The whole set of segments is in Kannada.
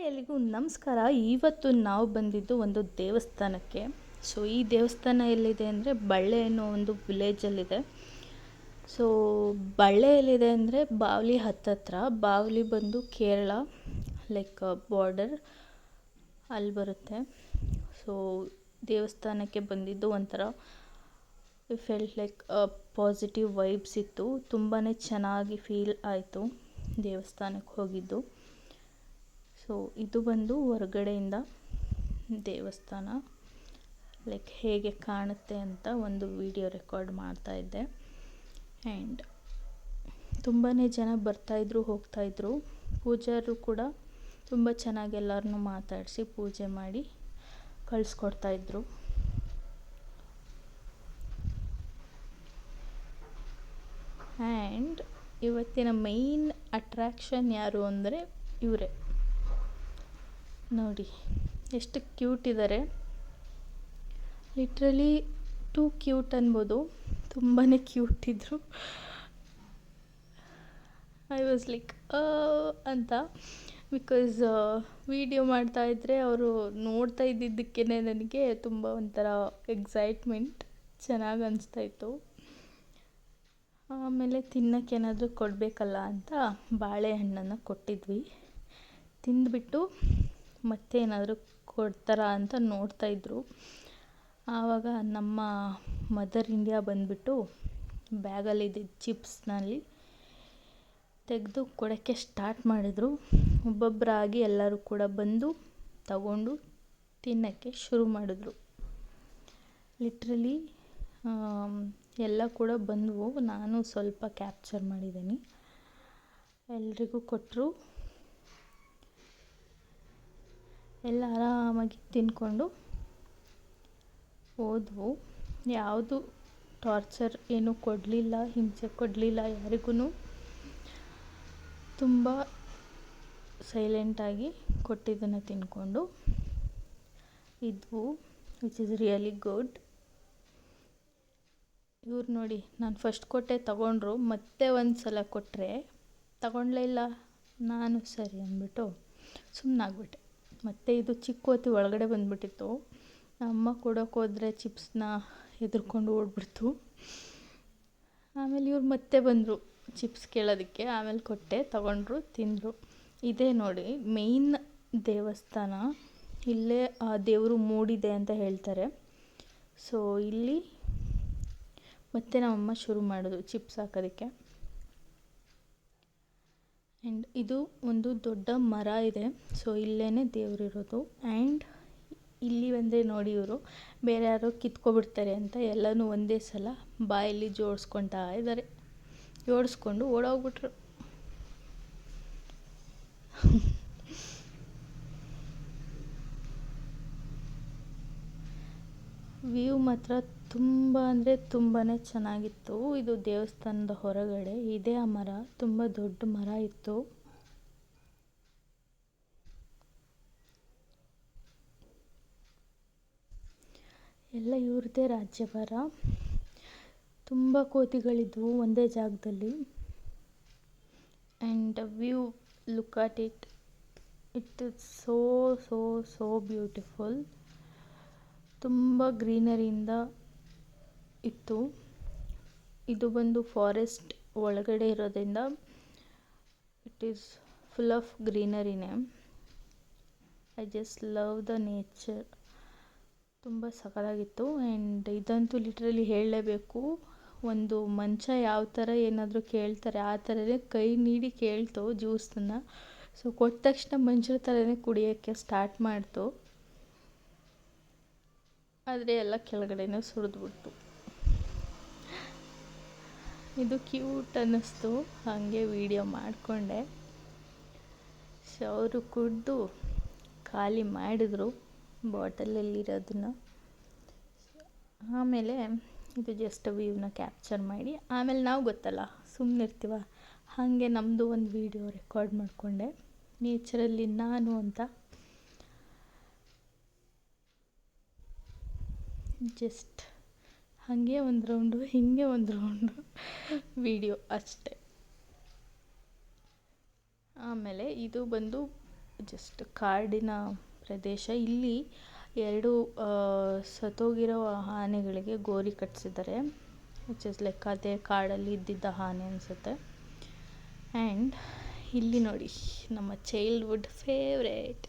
ಹಾಯ್ ಎಲ್ಲಿಗೂ ನಮಸ್ಕಾರ. ಇವತ್ತು ನಾವು ಬಂದಿದ್ದು ಒಂದು ದೇವಸ್ಥಾನಕ್ಕೆ. ಸೊ, ಈ ದೇವಸ್ಥಾನ ಎಲ್ಲಿದೆ ಅಂದರೆ ಬಳ್ಳೆ ಅನ್ನೋ ಒಂದು ವಿಲೇಜಲ್ಲಿದೆ ಸೊ, ಬಳ್ಳೆ ಎಲ್ಲಿದೆ ಅಂದರೆ ಬಾವಲಿ ಹತ್ತತ್ರ ಬಾವಲಿ ಬಂದು ಕೇರಳ ಲೈಕ್ ಬಾರ್ಡರ್ ಅಲ್ಲಿ ಬರುತ್ತೆ. ಸೊ, ದೇವಸ್ಥಾನಕ್ಕೆ ಬಂದಿದ್ದು ಒಂಥರ ಫೆಲ್ಟ್ ಲೈಕ್ ಪಾಸಿಟಿವ್ ವೈಬ್ಸ್ ಇತ್ತು. ತುಂಬಾ ಚೆನ್ನಾಗಿ ಫೀಲ್ ಆಯಿತು ದೇವಸ್ಥಾನಕ್ಕೆ ಹೋಗಿದ್ದು. ಸೊ ಇದು ಬಂದು ಹೊರಗಡೆಯಿಂದ ದೇವಸ್ಥಾನ ಲೈಕ್ ಹೇಗೆ ಕಾಣುತ್ತೆ ಅಂತ ಒಂದು ವಿಡಿಯೋ ರೆಕಾರ್ಡ್ ಮಾಡ್ತಾ ಇದ್ದೆ. ಆ್ಯಂಡ್ ತುಂಬಾ ಜನ ಬರ್ತಾಯಿದ್ರು ಹೋಗ್ತಾಯಿದ್ರು ಪೂಜಾರು ಕೂಡ ತುಂಬ ಚೆನ್ನಾಗಿ ಎಲ್ಲರನ್ನೂ ಮಾತಾಡಿಸಿ ಪೂಜೆ ಮಾಡಿ ಕಳಿಸ್ಕೊಡ್ತಾಯಿದ್ರು ಆ್ಯಂಡ್ ಇವತ್ತಿನ ಮೈನ್ ಅಟ್ರ್ಯಾಕ್ಷನ್ ಯಾರು ಅಂದರೆ ಇವರೇ. ನೋಡಿ, ಎಷ್ಟು ಕ್ಯೂಟ್ ಇದ್ದಾರೆ ಲಿಟ್ರಲಿ ಟೂ ಕ್ಯೂಟ್ ಅನ್ಬೋದು. ತುಂಬಾ ಕ್ಯೂಟ್ ಇದ್ದರು ಐ ವಾಸ್ ಲೈಕ್ ಅಂತ. ಬಿಕಾಸ್ ವಿಡಿಯೋ ಮಾಡ್ತಾ ಇದ್ದರೆ ಅವರು ನೋಡ್ತಾ ಇದ್ದಿದ್ದಕ್ಕೇ ನನಗೆ ತುಂಬ ಒಂಥರ ಎಕ್ಸೈಟ್ಮೆಂಟ್ ಚೆನ್ನಾಗಿ ಅನಿಸ್ತಾಯಿತ್ತು ಆಮೇಲೆ ತಿನ್ನಕ್ಕೆ ಏನಾದರೂ ಕೊಡಬೇಕಲ್ಲ ಅಂತ ಬಾಳೆಹಣ್ಣನ್ನು ಕೊಟ್ಟಿದ್ವಿ. ತಿಂದುಬಿಟ್ಟು ಮತ್ತೆ ಏನಾದರೂ ಕೊಡ್ತಾರಾ ಅಂತ ನೋಡ್ತಾ ಇದ್ರು. ಆವಾಗ ನಮ್ಮ ಮದರ್ ಇಂಡಿಯಾ ಬಂದುಬಿಟ್ಟು ಬ್ಯಾಗಲ್ಲಿದ್ದಿದ್ದ ಚಿಪ್ಸ್ನಲ್ಲಿ ತೆಗೆದು ಕೊಡೋಕ್ಕೆ ಸ್ಟಾರ್ಟ್ ಮಾಡಿದರು. ಒಬ್ಬೊಬ್ಬರಾಗಿ ಎಲ್ಲರೂ ಕೂಡ ಬಂದು ತಗೊಂಡು ತಿನ್ನೋಕ್ಕೆ ಶುರು ಮಾಡಿದ್ರು. ಲಿಟ್ರಲಿ ಎಲ್ಲ ಕೂಡ ಬಂದವು. ನಾನು ಸ್ವಲ್ಪ ಕ್ಯಾಪ್ಚರ್ ಮಾಡಿದ್ದೀನಿ. ಎಲ್ರಿಗೂ ಕೊಟ್ಟರು ಎಲ್ಲ ಆರಾಮಾಗಿ ತಿಂದ್ಕೊಂಡು ಹೋದ್ವು. ಯಾವುದು ಟಾರ್ಚರ್ ಏನೂ ಕೊಡಲಿಲ್ಲ, ಹಿಂಸೆ ಕೊಡಲಿಲ್ಲ ಯಾರಿಗೂ ತುಂಬ ಸೈಲೆಂಟಾಗಿ ಕೊಟ್ಟಿದ್ದನ್ನು ತಿಂದ್ಕೊಂಡು ಇದ್ವು ವಿಚ್ ಇಸ್ ರಿಯಲಿ ಗುಡ್ ಇವ್ರು ನೋಡಿ, ನಾನು ಫಸ್ಟ್ ಕೊಟ್ಟೆ ತಗೊಂಡ್ರು, ಮತ್ತೆ ಒಂದು ಸಲ ಕೊಟ್ಟರೆ ತಗೊಂಡ್ಲೇ ಇಲ್ಲ. ನಾನು ಸರಿ ಅಂದ್ಬಿಟ್ಟು ಸುಮ್ಮನಾಗ್ಬಿಟ್ಟೆ ಮತ್ತು ಇದು ಚಿಕ್ಕ ಕೋತಿ ಒಳಗಡೆ ಬಂದುಬಿಟ್ಟಿತ್ತು. ಅಮ್ಮ ಕೊಡೋಕೆ ಹೋದರೆ ಚಿಪ್ಸ್ನ ಎದುರ್ಕೊಂಡು ಓಡ್ಬಿಡ್ತು. ಆಮೇಲೆ ಇವ್ರು ಮತ್ತೆ ಬಂದರು ಚಿಪ್ಸ್ ಕೇಳೋದಕ್ಕೆ. ಆಮೇಲೆ ಕೊಟ್ಟೆ, ತಗೊಂಡ್ರು, ತಿಂದರು. ಇದೇ ನೋಡಿ, ಮೇಯ್ನ್ ದೇವಸ್ಥಾನ ಇಲ್ಲೇ, ಆ, ದೇವರು ಮೂಡಿದೆ ಅಂತ ಹೇಳ್ತಾರೆ. ಸೊ ಇಲ್ಲಿ ಮತ್ತೆ ನಮ್ಮಮ್ಮ ಶುರು ಮಾಡಿದ್ರು ಚಿಪ್ಸ್ ಹಾಕೋದಕ್ಕೆ. ಆ್ಯಂಡ್ ಇದು ಒಂದು ದೊಡ್ಡ ಮರ ಇದೆ. ಸೊ ಇಲ್ಲೇ ದೇವರಿರೋದು ಆ್ಯಂಡ್ ಇಲ್ಲಿ ಬಂದರೆ ನೋಡಿ ಇವರು, ಬೇರೆ ಯಾರೋ ಕಿತ್ಕೊಬಿಡ್ತಾರೆ ಅಂತ ಎಲ್ಲನೂ ಒಂದೇ ಸಲ ಬಾಯಲ್ಲಿ ಜೋಡಿಸ್ಕೊತಾ ಇದ್ದಾರೆ ಜೋಡಿಸ್ಕೊಂಡು ಓಡೋಗ್ಬಿಟ್ರು. ವ್ಯೂ ಮಾತ್ರ ತುಂಬ ಅಂದರೆ ತುಂಬಾ ಚೆನ್ನಾಗಿತ್ತು. ಇದು ದೇವಸ್ಥಾನದ ಹೊರಗಡೆ. ಇದೇ ಆ ಮರ. ತುಂಬ ದೊಡ್ಡ ಮರ ಇತ್ತು. ಎಲ್ಲ ಇವ್ರದ್ದೇ ರಾಜ್ಯಭಾರ. ತುಂಬ ಕೋತಿಗಳಿದ್ವು ಒಂದೇ ಜಾಗದಲ್ಲಿ. And view look at it it is so so so beautiful ತುಂಬ ಗ್ರೀನರಿಯಿಂದ ಇತ್ತು. ಇದು ಬಂದು ಫಾರೆಸ್ಟ್ ಒಳಗಡೆ ಇರೋದ್ರಿಂದ it is full of ಗ್ರೀನರಿನೇ I just love the nature ತುಂಬ ಸಖತ್ತಾಗಿತ್ತು. ಆ್ಯಂಡ್ ಇದಂತೂ ಲಿಟ್ರಲಿ ಹೇಳಲೇಬೇಕು. ಒಂದು ಮಂಚ ಯಾವ ಥರ ಏನಾದರೂ ಕೇಳ್ತಾರೆ, ಆ ಥರನೇ ಕೈ ನೀಡಿ ಕೇಳ್ತು ಜ್ಯೂಸನ್ನು. ಸೊ ಕೊಟ್ಟ ತಕ್ಷಣ ಮಂಚರ ಥರನೇ ಕುಡಿಯೋಕ್ಕೆ ಸ್ಟಾರ್ಟ್ ಮಾಡ್ತು. ಆದರೆ ಎಲ್ಲ ಕೆಳಗಡೆನೇ ಸುರಿದ್ಬಿಡ್ತು. ಇದು ಕ್ಯೂಟ್ ಅನ್ನಿಸ್ತು. ಹಾಗೆ ವಿಡಿಯೋ ಮಾಡಿಕೊಂಡೆ. ಸೊ ಅವರು ಕುಡಿದು ಖಾಲಿ ಮಾಡಿದರು ಬಾಟಲಲ್ಲಿರೋದನ್ನು. ಆಮೇಲೆ ಇದು ಜಸ್ಟ್ ವ್ಯೂನ ಕ್ಯಾಪ್ಚರ್ ಮಾಡಿ. ಆಮೇಲೆ ನಾವು ಗೊತ್ತಲ್ಲ ಸುಮ್ಮನೆ ಇರ್ತೀವ. ಹಾಗೆ ನಮ್ಮದು ಒಂದು ವಿಡಿಯೋ ರೆಕಾರ್ಡ್ ಮಾಡಿಕೊಂಡೆ. ನೇಚರಲ್ಲಿ ನಾನು ಅಂತ. ಜಸ್ಟ್ ಹಾಗೆ ಒಂದು ರೌಂಡು ಹೀಗೆ ಒಂದು ರೌಂಡು ವಿಡಿಯೋ ಅಷ್ಟೆ. ಆಮೇಲೆ ಇದು ಬಂದು ಜಸ್ಟ್ ಕಾಡಿನ ಪ್ರದೇಶ. ಇಲ್ಲಿ ಎರಡು ಸತ್ತೋಗಿರೋ ಆನೆಗಳಿಗೆ ಗೋರಿ ಕಟ್ಟಿಸಿದ್ದಾರೆ ವಿಚ್ ಇಸ್ ಲೈಕ್ ಅದೇ ಕಾಡಲ್ಲಿ ಇದ್ದಿದ್ದ ಆನೆ ಅನಿಸುತ್ತೆ. ಆ್ಯಂಡ್ ಇಲ್ಲಿ ನೋಡಿ, ನಮ್ಮ ಚೈಲ್ಡ್ಹುಡ್ ಫೇವ್ರೇಟ್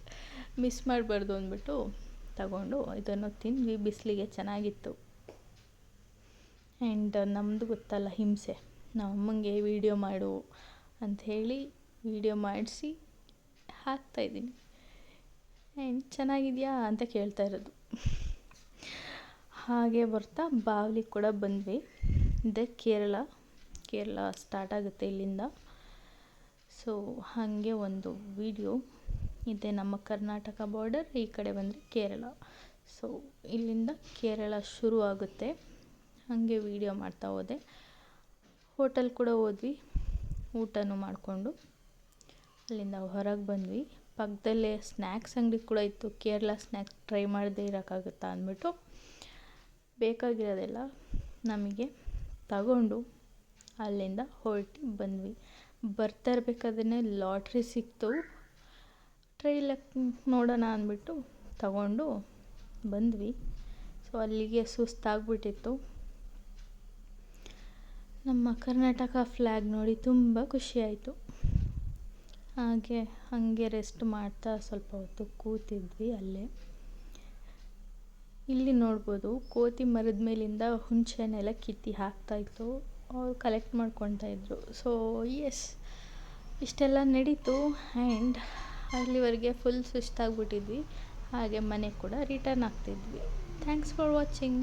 ಮಿಸ್ ಮಾಡಬಾರ್ದು ಅಂದ್ಬಿಟ್ಟು ತಗೊಂಡು ಇದನ್ನು ತಿಂದ್ವಿ ಬಿಸಿಲಿಗೆ ಚೆನ್ನಾಗಿತ್ತು. ಆ್ಯಂಡ್ ನಮ್ಮದು ಗೊತ್ತಲ್ಲ ಹಿಂಸೆ. ನಮ್ಮ ಅಮ್ಮಂಗೆ ವೀಡಿಯೋ ಮಾಡು ಅಂಥೇಳಿ ವೀಡಿಯೋ ಮಾಡಿಸಿ ಹಾಕ್ತಾಯಿದ್ದೀನಿ ಆ್ಯಂಡ್ ಚೆನ್ನಾಗಿದೆಯಾ ಅಂತ ಕೇಳ್ತಾ ಇರೋದು. ಹಾಗೆ ಬರ್ತಾ ಬಾವಲಿ ಕೂಡ ಬಂದ್ವಿ. ಇದೆ ಕೇರಳ. ಕೇರಳ ಸ್ಟಾರ್ಟ್ ಆಗುತ್ತೆ ಇಲ್ಲಿಂದ. ಸೊ, ಹಾಗೆ ಒಂದು ವಿಡಿಯೋ. ಇದೆ ನಮ್ಮ ಕರ್ನಾಟಕ ಬಾರ್ಡರ್ ಈ ಕಡೆ ಬಂದರೆ ಕೇರಳ. ಸೊ, ಇಲ್ಲಿಂದ ಕೇರಳ ಶುರು ಆಗುತ್ತೆ. ಹಾಗೆ ವೀಡಿಯೋ ಮಾಡ್ತಾ ಹೋದೆ. ಹೋಟೆಲ್ ಕೂಡ ಹೋದ್ವಿ. ಊಟನೂ ಮಾಡಿಕೊಂಡು. ಅಲ್ಲಿಂದ ಹೊರಗೆ ಬಂದ್ವಿ. ಪಕ್ಕದಲ್ಲೇ ಸ್ನ್ಯಾಕ್ಸ್ ಅಂಗಡಿ ಕೂಡ ಇತ್ತು. ಕೇರಳ ಸ್ನ್ಯಾಕ್ಸ್ ಟ್ರೈ ಮಾಡದೇ ಇರೋಕ್ಕಾಗುತ್ತಾ ಅಂದ್ಬಿಟ್ಟು ಬೇಕಾಗಿರೋದೆಲ್ಲ ನಮಗೆ ತಗೊಂಡು ಅಲ್ಲಿಂದ ಹೊರಟಿ ಬಂದ್ವಿ. ಬರ್ತಾ ಇರಬೇಕಾದ್ರೆ ಲಾಟ್ರಿ ಸಿಕ್ತು. ಟ್ರೈ ಲಕ್ ನೋಡೋಣ ಅಂದ್ಬಿಟ್ಟು ತಗೊಂಡು ಬಂದ್ವಿ. ಸೊ ಅಲ್ಲಿಗೆ ಸುಸ್ತಾಗ್ಬಿಟ್ಟಿತ್ತು. ನಮ್ಮ ಕರ್ನಾಟಕ ಫ್ಲ್ಯಾಗ್ ನೋಡಿ ತುಂಬ ಖುಷಿಯಾಯಿತು ಹಾಗೆ ಹಾಗೆ ರೆಸ್ಟ್ ಮಾಡ್ತಾ ಸ್ವಲ್ಪ ಹೊತ್ತು ಕೂತಿದ್ವಿ ಅಲ್ಲೇ. ಇಲ್ಲಿ ನೋಡ್ಬೋದು ಕೋತಿ ಮರದ ಮೇಲಿಂದ ಹುಂಚೆನೆಲ್ಲ ಕಿತ್ತಿ ಹಾಕ್ತಾಯಿತ್ತು ಅವ್ರು ಕಲೆಕ್ಟ್ ಮಾಡ್ಕೊತಾ ಇದ್ರು. ಸೊ ಎಸ್ ಇಷ್ಟೆಲ್ಲ ನಡೀತು ಆ್ಯಂಡ್ ಅಲ್ಲಿವರೆಗೆ ಫುಲ್ ಸುಸ್ತಾಗ್ಬಿಟ್ಟಿದ್ವಿ. ಹಾಗೆ ಮನೆ ಕೂಡ ರಿಟರ್ನ್ ಆಗ್ತಿದ್ವಿ. Thanks for watching